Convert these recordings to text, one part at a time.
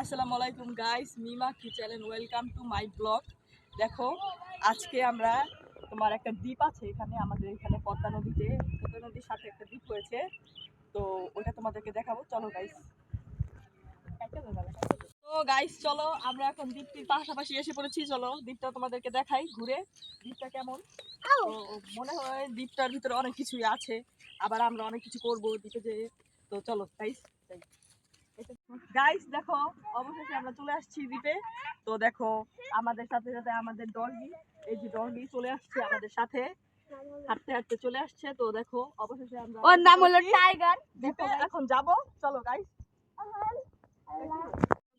আসসালামু আলাইকুম guys Mima kitchen welcome to my blog দেখো আজকে আমরা তোমার একটা দ্বীপ আছে এখানে আমাদের এখানে পদ্মা নদীতে পদ্মা নদীর সাথে একটা দ্বীপ হয়েছে। তো ওটা তোমাদেরকে দেখাবো চলো গাইস তো গাইস চলো আমরা এখন দ্বীপটির পাশাপাশি এসে পড়েছি চলো দ্বীপটা তোমাদেরকে দেখাই ঘুরে দ্বীপটা কেমন? মনে হয় দ্বীপটার ভিতরে অনেক কিছুই আছে আবার আমরা অনেক কিছু করব দ্বীপে যেয়ে তো চলো গাইস গাইস দেখো অবশেষে আমরা চলে আসছি দ্বীপে তো দেখো আমাদের সাথে সাথে আমাদের ডগি এই যে ডগি চলে আসছে আমাদের সাথে। হাঁটতে হাঁটতে চলে আসছে। তো দেখো অবশেষে আমরা ওর নাম হলো টাইগার দ্বীপে এখন যাব। চলো গাইস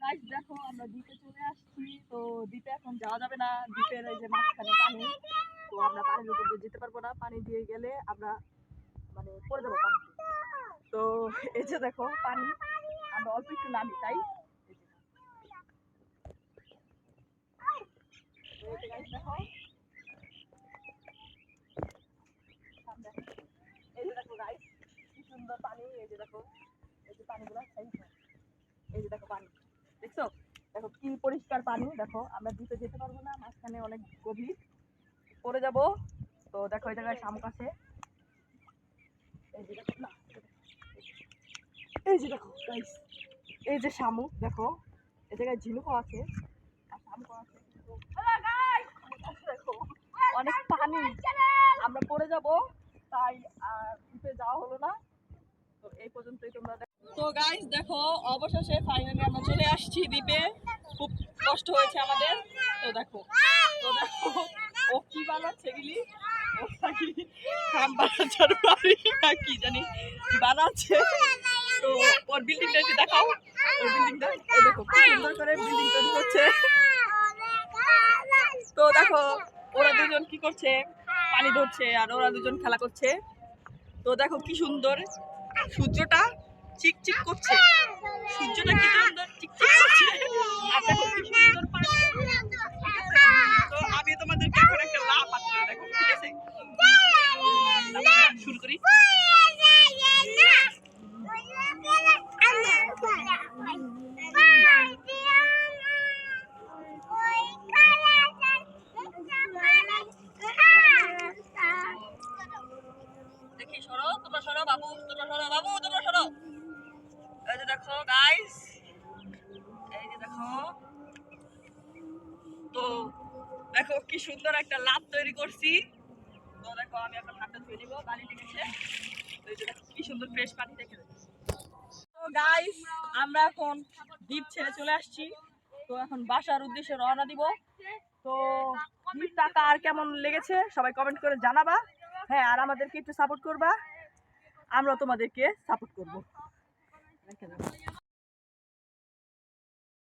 গাইস দেখো আমরা দ্বীপে চলে আসছি। তো দ্বীপে এখন যাওয়া যাবে না। দ্বীপের এই যে মাঝখানে পানি। তো আমরা পানির উপর দিয়ে যেতে পারব না। পানি দিয়ে গেলে আমরা মানে পড়ে যাব পানি তো এই যে দেখো পানি। আমরা অল্প একটু নামি, তাই? এই যে। দেখো গাইস কি সুন্দর পানি এই যে দেখো এই যে পানিগুলো এই যে পানি দেখছ দেখো কি পরিষ্কার পানি, দেখো, আমরা দ্বীপে যেতে পারব না, মাঝখানে অনেক গভীর। পড়ে যাব। তো দেখো, এই জায়গায় শামুক আছে। এই যে দেখো, না এই যে দেখো গাইস এই যে শামুক দেখো এই জায়গায় ঝিনুকও আছে আর শামুকও আছে। দেখো অনেক পানি। আমরা পড়ে যাব তাই আর দ্বীপে যাওয়া হলো না। তো এই পর্যন্তই তোমরা তো গাইস দেখো অবশেষে ফাইনালি আমরা চলে আসছি দ্বীপে। খুব কষ্ট হয়েছে আমাদের। তো দেখো তো দেখো ও কি বানাচ্ছে গিলি? ও নাকি খাম বানাচ্ছার বাড়ি না কি জানি বানাচ্ছে। তো ওর বিল্ডিংটা একটু দেখাও। ওর বিল্ডিংটা এই দেখো কি সুন্দর করে বিল্ডিং তৈরি করছে। তো দেখো ওরা দুজন কি করছে? পানি ধরছে আর ওরা দুজন খেলা করছে। তো দেখো কি সুন্দর সূর্যটা চিকচিক করছে। সূর্যটা কি সুন্দর চিকচিক করছে আর দেখো কি সুন্দর পানি তো আমি তোমাদেরকে এখন একটা লাভ পাচ্ছি দেখো ঠিক আছে আমরা শুরু করি দেখি সরো তোমরা সরো বাবু তোমরা সরো বাবু তোমরা সরো এই যে দেখো গাইস দেখো। তো দেখো কি সুন্দর একটা লাভ তৈরি করছি। তো দেখো আমি এখন হাতটা ধুয়ে নিবো, বালি লেগেছে। কি সুন্দর ফ্রেশ পানি দেখে গাইস আমরা এখন দ্বীপ ছেড়ে চলে আসছি। তো এখন বাসার উদ্দেশ্যে রওনা দিব। তো দ্বীপটা কার কেমন লেগেছে সবাই কমেন্ট করে জানাবা। হ্যাঁ আর আমাদেরকে একটু সাপোর্ট করবা। আমরা তোমাদেরকে সাপোর্ট করব।